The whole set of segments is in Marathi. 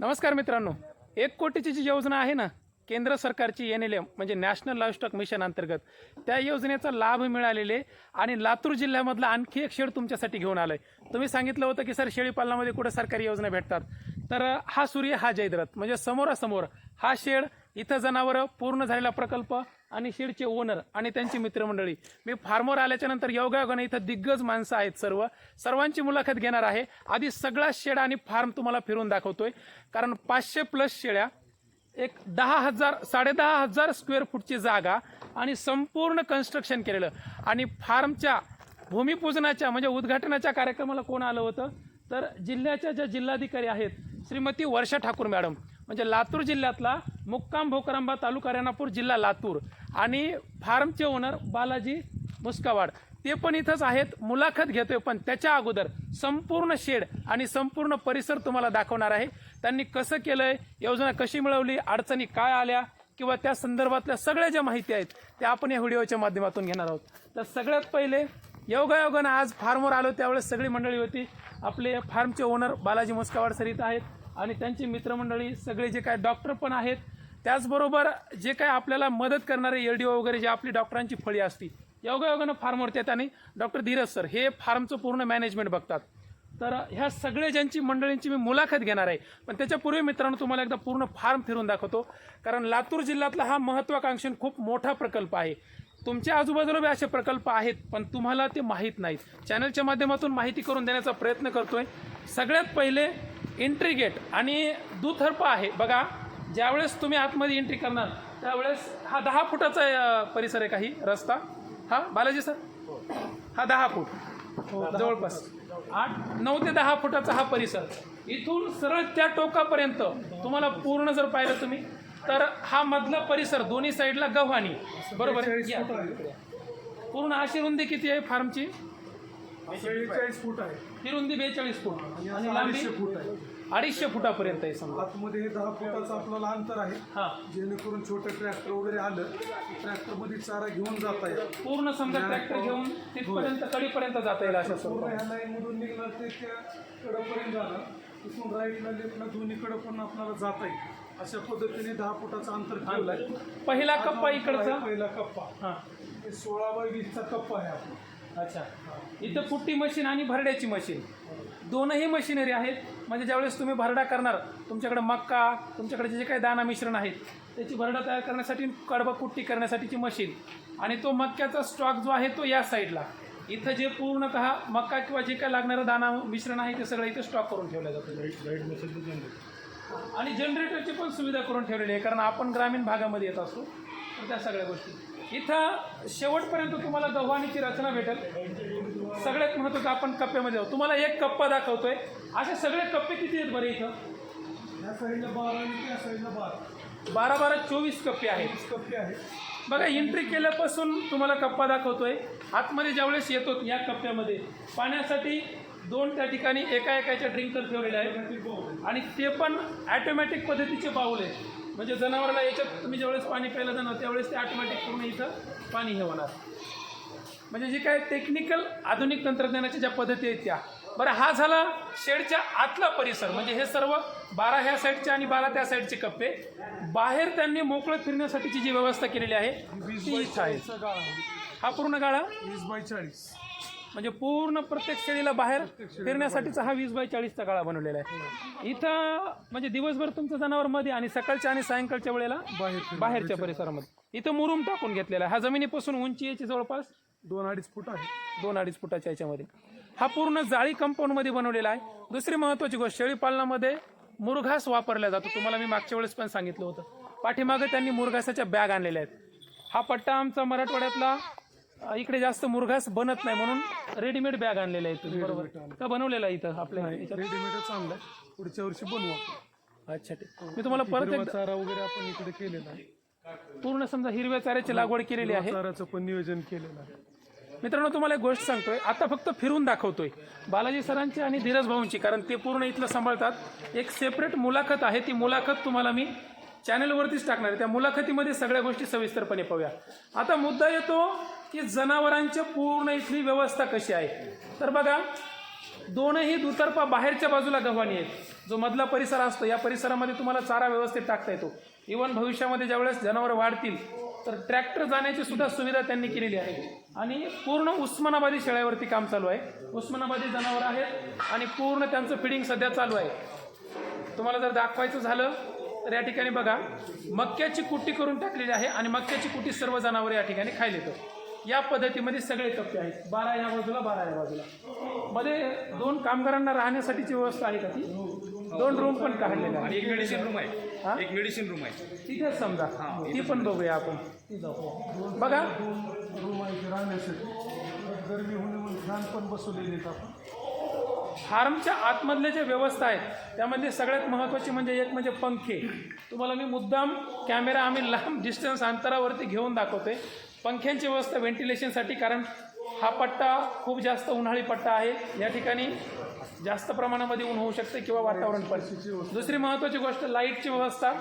नमस्कार मित्रांनो एक कोटीची जी योजना आहे ना केंद्र सरकारची एन एल एम म्हणजे नॅशनल लाईव्हस्टॉक मिशन अंतर्गत त्या योजनेचा लाभ मिळालेले आणि लातूर जिल्ह्यामधला आणखी एक शेड तुमच्यासाठी घेऊन आलोय. तुम्ही सांगितलं होतं की सर शेळीपालनामध्ये कुठं सरकारी योजना भेटतात. तर हा सूर्य हा जयद्रथ म्हणजे समोरासमोर हा शेड इथं जनावरं पूर्ण झालेला प्रकल्प आणि शेडचे ओनर आणि त्यांची मित्रमंडळी. मी फार्मवर आल्याच्यानंतर योगायोगाने इथं दिग्गज माणसं आहेत सर्व. सर्वांची मुलाखत घेणार आहे. आधी सगळा शेड आणि फार्म तुम्हाला फिरून दाखवतोय. कारण पाचशे प्लस शेळ्या एक दहा हजार साडेदहा हजार स्क्वेअर फूटची जागा आणि संपूर्ण कन्स्ट्रक्शन केलेलं. आणि फार्मच्या भूमिपूजनाच्या म्हणजे उद्घाटनाच्या कार्यक्रमाला कोण आलं होतं? तर जिल्ह्याच्या ज्या जिल्हाधिकारी आहेत श्रीमती वर्षा ठाकूर मॅडम. म्हणजे लातूर जिल्ह्यातला मुक्काम भोकरांबा तालुका रेणापूर जिल्हा लातूर आणि फार्मचे ओनर बालाजी मुस्कावाड. ते पण इथंच आहेत. मुलाखत घेतोय पण त्याच्या अगोदर संपूर्ण शेड आणि संपूर्ण परिसर तुम्हाला दाखवणार आहे. त्यांनी कसं केलंय योजना कशी मिळवली अडचणी काय आल्या किंवा त्या संदर्भातल्या सगळ्या ज्या माहिती आहेत त्या आपण या व्हिडिओच्या माध्यमातून घेणार आहोत. तर सगळ्यात पहिले योगायोगानं आज फार्मवर आलो त्यावेळेस सगळी मंडळी होती. आपले फार्मचे ओनर बालाजी मुस्कावाड सर इथं आहेत. आणि त्यांची मित्रमंडळी सगळे जे काय डॉक्टर पण आहेत त्याचबरोबर जे काय आपल्याला मदत करणारे एल डी ओ वगैरे जे आपली डॉक्टरांची फळी असती योगायोगानं फार्मवरती आहेत आणि डॉक्टर धीरज सर हे फार्मचं पूर्ण मॅनेजमेंट बघतात. तर ह्या सगळ्या ज्यांची मंडळींची मी मुलाखत घेणार आहे पण त्याच्यापूर्वी मित्रांनो तुम्हाला एकदा पूर्ण फार्म फिरून दाखवतो कारण लातूर जिल्ह्यातला हा महत्त्वाकांक्षी खूप मोठा प्रकल्प आहे. तुमच्या आजूबाजूला बी असे प्रकल्प आहेत पण तुम्हाला ते माहीत नाहीत. चॅनलच्या माध्यमातून माहिती करून देण्याचा प्रयत्न करतोय. सगळ्यात पहिले एंट्री गेट आणि दुथर्प आहे. बघा ज्यावेळेस तुम्ही आतमध्ये एंट्री करणार त्यावेळेस हा दहा फुटाचा परिसर आहे काही रस्ता. हा बालाजी सर हा दहा फूट. जवळपास. आठ नऊ ते दहा फुटाचा हा परिसर. इथून सरळ त्या टोकापर्यंत तुम्हाला पूर्ण जर पाहिलं तुम्ही तर हा मधला परिसर दोन्ही साईडला गव्हाणी. बरोबर. पूर्ण अशी रुंदी किती आहे फार्मची शेहेचाळीस फूट आहे. ही रुंदी बेचाळीस फूट. आणि आणि असं लांबी? अडीचशे फूट आहे. अडीचशे फुटापर्यंत आहे समजा. आतमध्ये हे दहा फुटाचं आपल्याला अंतर आहे. हा. जेणेकरून छोटं ट्रॅक्टर वगैरे आलं ट्रॅक्टरमध्ये चारा घेऊन जाता येईल. पूर्ण समजा ट्रॅक्टर घेऊन तिथपर्यंत कडीपर्यंत जाता येईल अशा पूर्ण स्वरूपात. ह्या लाईन मधून निघणार ते त्या कडेपर्यंत जाणार. तिथून राईटला लेफ्टला दोन्हीकडे पण आपल्याला जाता येईल. अशा पद्धतीने दहा फुटाचं अंतर ठेवलंय. पहिला कप्पा इकडचा? पहिला कप्पा. हा. हे सोळा बाय वीसचा कप्पा आहे आपला. अच्छा. इथं पुट्टी मशीन आणि भरड्याची मशीन. दोनही मशिनरी आहेत. म्हणजे ज्यावेळेस तुम्ही भरडा करणार तुमच्याकडे मक्का तुमच्याकडे जे काही दाना मिश्रण आहेत त्याची भरडा तयार करण्यासाठी कडबा कुट्टी करण्यासाठीची मशीन आणि तो मक्याचा स्टॉक जो आहे तो या साईडला इथं जे पूर्णतः मक्का किंवा जे काही लागणारं दाना मिश्रण आहे ते सगळं इथं स्टॉक करून ठेवलं जातं. आणि जनरेटरची पण सुविधा करून ठेवलेली आहे कारण आपण ग्रामीण भागामध्ये येत असतो. तर त्या सगळ्या गोष्टी. इथं शेवटपर्यंत तुम्हाला गव्हाणीची रचना भेटेल. सगळ्यात महत्त्वाचं आपण कप्प्यामध्ये आहोत. तुम्हाला एक कप्पा दाखवतोय. असे सगळे कप्पे किती आहेत बरे इथं? या साईडला बारा आणि त्या साईडला बारा. बारा बारा चोवीस कप्पे आहेत. कप्पे आहे बघा एंट्री केल्यापासून तुम्हाला कप्पा दाखवतोय. आतमध्ये ज्यावेळेस येतो या कप्प्यामध्ये पाण्यासाठी दोन त्या ठिकाणी एका एकाच्या ड्रिंकर ठेवलेले आहेत. आणि ते पण ॲटोमॅटिक पद्धतीचे बाऊल आहेत. म्हणजे जनावराला याच्यात तुम्ही ज्यावेळेस पाणी प्यायला जाणार त्यावेळेस ते ऑटोमॅटिक पूर्ण इथं पाणी हे होणार. म्हणजे जे काय टेक्निकल आधुनिक तंत्रज्ञानाच्या ज्या पद्धती आहेत त्या. बरं हा झाला शेडच्या आतला परिसर. म्हणजे हे सर्व बारा ह्या साईडचे आणि बारा त्या साईडचे कप्पे. बाहेर त्यांनी मोकळं फिरण्यासाठीची जी व्यवस्था केलेली आहे ती बाय इथं आहे. हा पूर्ण गाळा? वीस बाय चाळीस. म्हणजे पूर्ण प्रत्येक शेळीला बाहेर फिरण्यासाठीचा हा वीस बाय चाळीसचा गाळा बनवलेला आहे. इथं म्हणजे दिवसभर तुमचं जनावर मध्ये आणि सकाळच्या आणि सायंकाळच्या वेळेला बाहेर. बाहेरच्या परिसरामध्ये. इथं मुरुम टाकून घेतलेला आहे. हा जमिनीपासून उंची याची जवळपास दोन अडीच फूट आहे. दोन अडीच फुटाच्या याच्यामध्ये. हा पूर्ण जाळी कंपाऊंडमध्ये बनवलेला आहे. दुसरी महत्त्वाची गोष्ट शेळीपालनामध्ये मुरघास वापरला जातो. तुम्हाला मी मागच्या वेळेस पण सांगितलं होतं. पाठीमागं त्यांनी मुरघासाच्या बॅग आणलेल्या आहेत. हा पट्टा आमचा मराठवाड्यातला अ, इकडे जास्त मुरघास बनत नाही म्हणून रेडीमेड बॅग आणलेल्या आहेत तुम्ही बरोबर. का बनवलेला आहे इथं आपल्या याच्यात? रेडीमेडच आणलाय पुढच्या वर्षी बनवू आपण. अच्छा ठीक. मी तुम्हाला परत हिरवा एकदा चारा वगैरे आपण इकडे केलेला आहे. पूर्ण समजा हिरव्या चाऱ्याची लागवड केलेली आहे. चाराचं पण नियोजन केलेलं आहे. मित्रांनो तुम्हाला एक गोष्ट सांगतोय. आता फक्त फिरून दाखवतोय. बालाजी सरांची आणि धीरज भाऊंची कारण ते पूर्ण इथलं सांभाळतात. एक सेपरेट मुलाखत आहे. ती मुलाखत तुम्हाला मी चॅनलवरतीच टाकणार आहे. त्या मुलाखतीमध्ये सगळ्या गोष्टी सविस्तरपणे पाहूया. आता मुद्दा येतो की जनावरांच्या पूर्ण इथली व्यवस्था कशी आहे? तर बघा दोनही दुतर्फा बाहेरच्या बाजूला गव्हाणी आहेत. जो मधला परिसर असतो या परिसरामध्ये तुम्हाला चारा व्यवस्थित टाकता येतो. इवन भविष्यामध्ये ज्यावेळेस जनावरं वाढतील तर ट्रॅक्टर जाण्याची सुद्धा सुविधा त्यांनी केलेली आहे. आणि पूर्ण उस्मानाबादी शेळ्यावरती काम चालू आहे. उस्मानाबादी जनावर आहेत आणि पूर्ण त्यांचं फिडिंग सध्या चालू आहे. तुम्हाला जर दाखवायचं झालं तर या ठिकाणी बघा मक्याची कुट्टी करून टाकलेली आहे आणि मक्याची कुट्टी सर्व जनावर या ठिकाणी खायला येतं या पद्धतीमध्ये सगळे कप्पे आहेत. बारा या बाजूला बारा या बाजूला. मध्ये दोन कामगारांना राहण्यासाठीची व्यवस्था आहे का ती? दोन रूम पण काढलेल्या आणि आहेत एक मेडिसिन रूम हा? आहे एक मेडिसिन रूम आहे. तिथेच समजा. ती पण बघूया आपण. बघा. रूम आहे राहण्यासाठी. गरमी म्हणून फॅन पण बसवलेले आहेत आपण. फार्मच्या आतमधल्या ज्या व्यवस्था आहेत त्यामध्ये सगळ्यात महत्त्वाची म्हणजे एक म्हणजे पंखे. तुम्हाला मी मुद्दाम कॅमेरा आम्ही लांब डिस्टन्स अंतरावरती घेऊन दाखवतोय. पंख्यांची व्यवस्था व्हेंटिलेशनसाठी कारण हा पट्टा खूप जास्त उन्हाळी पट्टा आहे. या ठिकाणी जास्त प्रमाणामध्ये ऊन होऊ शकते किंवा वातावरण परिस्थितीची दुसरी महत्त्वाची गोष्ट लाईटची व्यवस्था.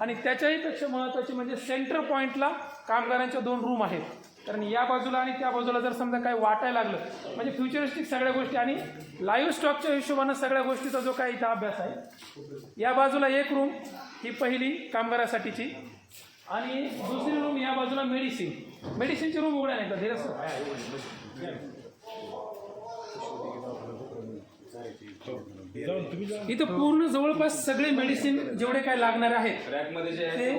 आणि त्याच्याही पेक्षा महत्त्वाची म्हणजे सेंटर पॉईंटला कामगारांच्या दोन रूम आहेत. कारण या बाजूला आणि त्या बाजूला जर समजा काय वाटायला लागलं म्हणजे फ्युचरिस्टिक सगळ्या गोष्टी आणि लाईव्ह स्टॉकच्या हिशोबानं सगळ्या गोष्टीचा जो काही इथं अभ्यास आहे या बाजूला एक रूम ही पहिली कामगारासाठीची. आणि दुसरी रूम या बाजूला मेडिसिन मेडिसिनची रूम उघड्या नाही का? धीरज सर. इथं पूर्ण जवळपास सगळे मेडिसिन जेवढे काय लागणार आहेत ते-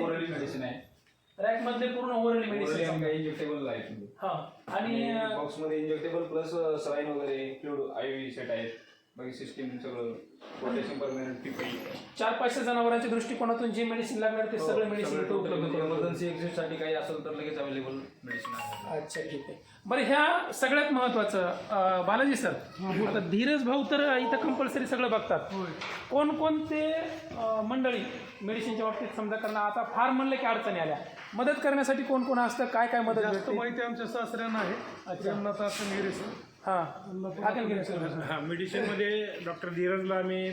रॅक मधले पूर्ण ओरली मेडिसिन इंजेक्टेबल आहेत हा. आणि अं, बॉक्समध्ये इंजेक्टेबल प्लस सलाईन वगैरे फ्लूड आय व्ही सेट आहेत. बाकी सिस्टीम सगळं पोटॅशियम परमनंट चार पाचशे जनावरांच्या दृष्टिकोनातून जे मेडिसिन लागणार ते सगळे मेडिसिन उपलब्ध करून देतो. इमर्जन्सी एक्झिटसाठी काही असेल तर लगेच अवेलेबल मेडिसिन आहे. अच्छा ठीक आहे. बरं ह्या सगळ्यात महत्वाचं बालाजी सर आता धीरज भाऊ तर इथं कंपल्सरी सगळं बघतात. कोणकोणते मंडळी मेडिसिनच्या बाबतीत समजा कारण आता फार म्हणलं की अडचणी आल्या. मदत करण्यासाठी कोण कोण असतं? काय काय मदत जास्त भेटते माहिती आमच्या सासऱ्यांना आहे. त्यांना तर असं गिरे सर. हां. टाकेल गेलं सर? हा मेडिसिनमध्ये डॉक्टर धीरजला आम्ही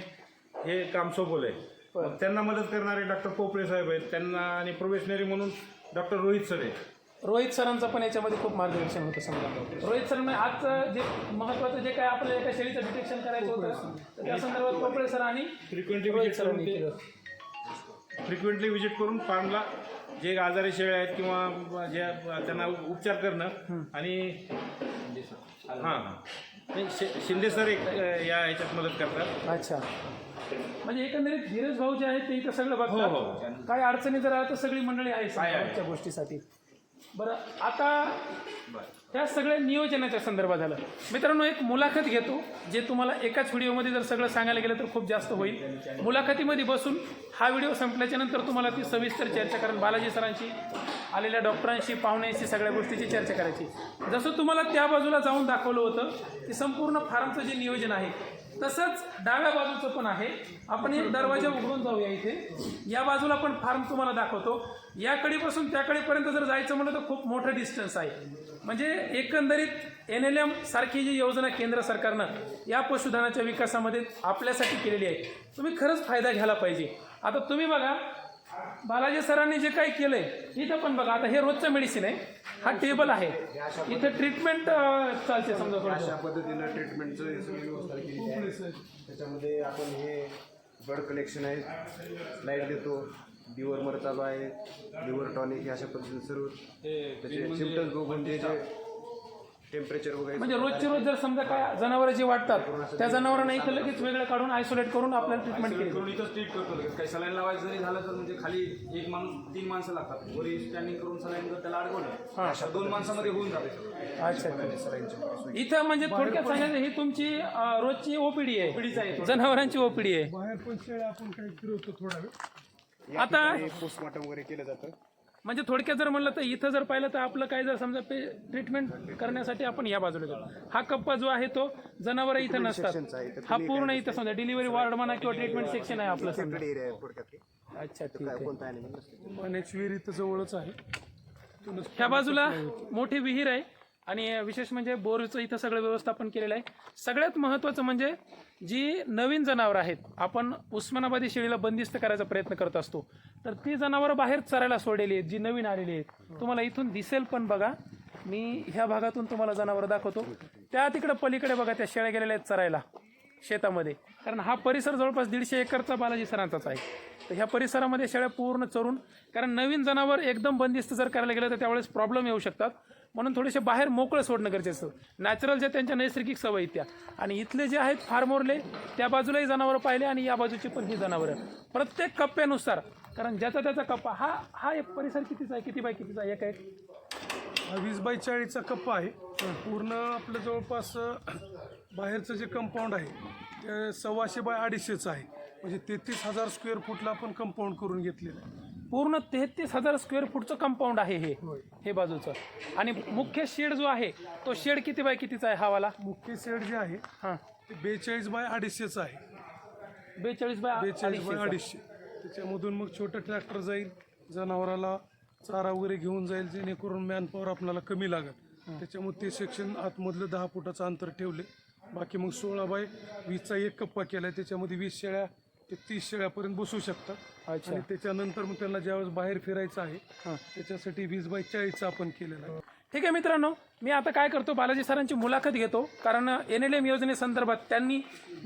हे काम सोपवलंय. मग त्यांना मदत करणारे डॉक्टर पोपळे साहेब आहेत. त्यांना आणि प्रोबेशनरी म्हणून डॉक्टर रोहित सर आहेत. रोहित सरांचं पण याच्यामध्ये खूप मार्गदर्शन होतं समजा. रोहित सर म्हणजे आजचं जे महत्वाचं जे काय आपल्याला एका शेळीचं डिटेक्शन करायचं होतं तर त्या संदर्भात पोपळे सर आणि फ्रिक्वेंटली रोहित सरांनी करून केलं. फ्रिक्वेंटली विजिट करून फार्मला जे आजारी शेळे आहेत किंवा जे त्यांना उपचार करणं आणि हां. हां नाही, शि- शिंदे सर एक या ह्याच्यात मदत करतात. अच्छा. म्हणजे एकंदरीत धीरज भाऊ जे आहेत ते इथं सगळं हो, बघतात. काय अडचणी जर आल्या तर सगळी मंडळी आहे त्या गोष्टीसाठी. बरं आता त्या सगळ्या नियोजनाच्या संदर्भात झालं. मित्रांनो एक मुलाखत घेतो जे तुम्हाला एकाच व्हिडिओमध्ये जर सगळं सांगायला गेलं तर खूप जास्त होईल. मुलाखतीमध्ये बसून हा व्हिडिओ संपल्याच्या नंतर तुम्हाला ती सविस्तर चर्चा कारण बालाजी सरांशी आलेल्या डॉक्टरांशी पाहुण्यांशी सगळ्या गोष्टीची चर्चा करायची. जसं तुम्हाला त्या बाजूला जाऊन दाखवलं होतं की संपूर्ण फार्मचं जे नियोजन आहे तसंच डाव्या बाजूचं पण आहे. आपण एक दरवाजा उघडून जाऊया इथे. या बाजूला पण फार्म तुम्हाला दाखवतो. याकडेपासून त्याकडेपर्यंत जर जायचं म्हणलं तर खूप मोठं डिस्टन्स आहे. म्हणजे एकंदरीत एन एल एम सारखी जी योजना केंद्र सरकारनं या पशुधनाच्या विकासामध्ये आपल्यासाठी केलेली आहे तुम्ही खरंच फायदा घ्यायला पाहिजे. आता तुम्ही बघा बालाजी सरांनी जे काही केलंय इथं पण बघा आता हे रोजचं मेडिसिन आहे. हा टेबल आहे. इथं ट्रीटमेंट चालते समजा अशा पद्धतीनं ट्रीटमेंटचं व्यवस्था केली त्याच्यामध्ये आपण हे ब्लड कलेक्शन आहे. लाइट देतो. लिव्हर मर चालू आहे लिव्हर टॉनिक हे अशा पद्धतीने सर्व त्याचे सिमटम्स बघून जे जे टेम्परेचर वगैरे म्हणजे रोजचे रोज जर समजा काय जनावरं जी वाटतात त्या जनावरांना इथं लगेच वेगळं काढून आयसोलेट करून आपल्याला ट्रीटमेंट केली. करून इथंच ट्रीट करतो लगेच. काही सलाईन लावायचं जरी झालं तर म्हणजे खाली एक माणूस तीन माणसं लागतात. वरी स्टँडिंग करून सलाईन जर त्याला अडकवलं अशा दोन माणसामध्ये होऊन जाते अच्छा. इथं म्हणजे थोडक्यात सांगायचं ही तुमची रोजची ओपीडी आहे. जनावरांची ओपीडी आहे. बाहेर पण आपण काही फिरवतो थोडा वेळ. आता पोस्टमॉर्टम वगैरे केलं जातं. म्हणजे थोडक्यात जर म्हणलं तर इथं जर पाहिलं तर आपलं काय जर समजा पे ट्रीटमेंट करण्यासाठी आपण या बाजूला जातो हा कप्पा जो आहे तो जनावर इथं नसतात. हा पूर्ण इथं समजा डिलिव्हरी वॉर्ड म्हणा किंवा ट्रीटमेंट सेक्शन आहे आपलं समजा. सेपरेट एरिया आहे थोडक्यात. अच्छा ठीक आहे. विहीर इथं जवळच आहे. ह्या बाजूला मोठी विहीर आहे. आणि विशेष म्हणजे बोरचं इथं सगळं व्यवस्थापन केलेलं आहे. सगळ्यात महत्त्वाचं म्हणजे जी नवीन जनावरं आहेत आपण उस्मानाबादी शेळीला बंदिस्त करायचा प्रयत्न करत असतो. तर ती जनावरं बाहेर चरायला सोडलेली आहेत जी नवीन आलेली आहेत. तुम्हाला इथून दिसेल पण बघा मी ह्या भागातून तुम्हाला जनावरं दाखवतो. त्या तिकडे पलीकडे बघा त्या शेळ्या गेलेल्या आहेत चरायला शेतामध्ये. कारण हा परिसर जवळपास दीडशे एकरचा बालाजी सरांचाच आहे. तर ह्या परिसरामध्ये शेळ्या पूर्ण चरून कारण नवीन जनावर एकदम बंदिस्त जर करायला गेलं तर त्यावेळेस प्रॉब्लेम येऊ शकतात. म्हणून थोडेसे बाहेर मोकळं सोडणं गरजेचं. नॅचरल ज्या त्यांच्या नैसर्गिक सवयी त्या. आणि इथले जे आहेत फार्मोरले त्या बाजूलाही जनावरं पाहिले आणि या बाजूची पण ही जनावरं. प्रत्येक कप्प्यानुसार कारण ज्याचा त्याचा कप्पा हा हा एक परिसर कितीचा आहे किती बाय कितीचा आहे एक एक? वीस बाय चाळीसचा कप्पा आहे. पूर्ण आपलं जवळपास बाहेरचं जे कंपाऊंड आहे ते सव्वाशे बाय अडीचशेचं आहे. म्हणजे तेहतीस हजार स्क्वेअर फूटला आपण कंपाऊंड करून घेतलेलं आहे. पूर्ण तेहतीस हजार स्क्वेअर फूटचं कंपाऊंड आहे हे. हे बाजूचं. आणि मुख्य शेड जो आहे तो शेड किती बाय कितीचा आहे हा वाला? मुख्य शेड जे आहे हां. ते बेचाळीस बाय अडीचशेचं आहे. बेचाळीस बाय बेचाळीस बाय अडीचशे. त्याच्यामधून मग छोटं ट्रॅक्टर जाईल जनावराला चारा वगैरे घेऊन जाईल जेणेकरून मॅनपॉवर आपल्याला कमी लागत त्याच्यामुळे ते सेक्शन आतमधलं दहा फुटाचं अंतर ठेवले. बाकी मग सोळा बाय वीसचा एक कप्पा केलाय त्याच्यामध्ये वीस शेळ्या ते तीस शेळ्यापर्यंत बसू शकतात. आणि त्याच्यानंतर मग त्यांना ज्यावेळेस बाहेर फिरायचं आहे त्याच्यासाठी वीस बाय चाळीसचा आपण केलेला आहे. ठीक आहे मित्रांनो मी आता काय करतो बालाजी सरांची मुलाखत घेतो. कारण एन एल एम योजनेसंदर्भात त्यांनी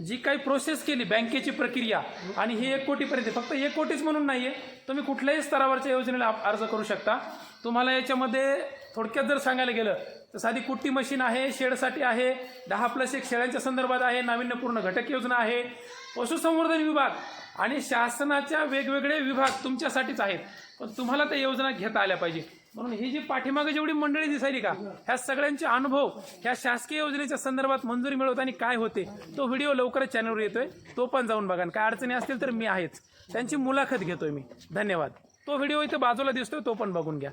जी काही प्रोसेस केली बँकेची प्रक्रिया आणि ही एक कोटीपर्यंत फक्त एक कोटीच म्हणून नाही आहे तुम्ही कुठल्याही स्तरावरच्या योजनेला अर्ज करू शकता. तुम्हाला याच्यामध्ये थोडक्यात जर सांगायला गेलं तर साधी कुट्टी मशीन आहे शेडसाठी आहे दहा प्लस एक शेळ्यांच्या संदर्भात आहे नाविन्यपूर्ण घटक योजना आहे. पशुसंवर्धन विभाग आणि शासनाच्या वेगवेगळे विभाग तुमच्यासाठीच आहेत. पण तुम्हाला त्या योजना घेता आल्या पाहिजे. म्हणून ही जी पाठीमागे जेवढी मंडळी दिसायली का ह्या सगळ्यांचे अनुभव ह्या शासकीय योजनेच्या संदर्भात मंजुरी मिळवताना काय होते तो व्हिडिओ लवकरच चॅनलवर येतोय. तो पण जाऊन बघा. काय अडचणी असतील तर मी आहेच. त्यांची मुलाखत घेतोय मी. धन्यवाद. तो व्हिडिओ इथे बाजूला दिसतोय तो पण बघून घ्या.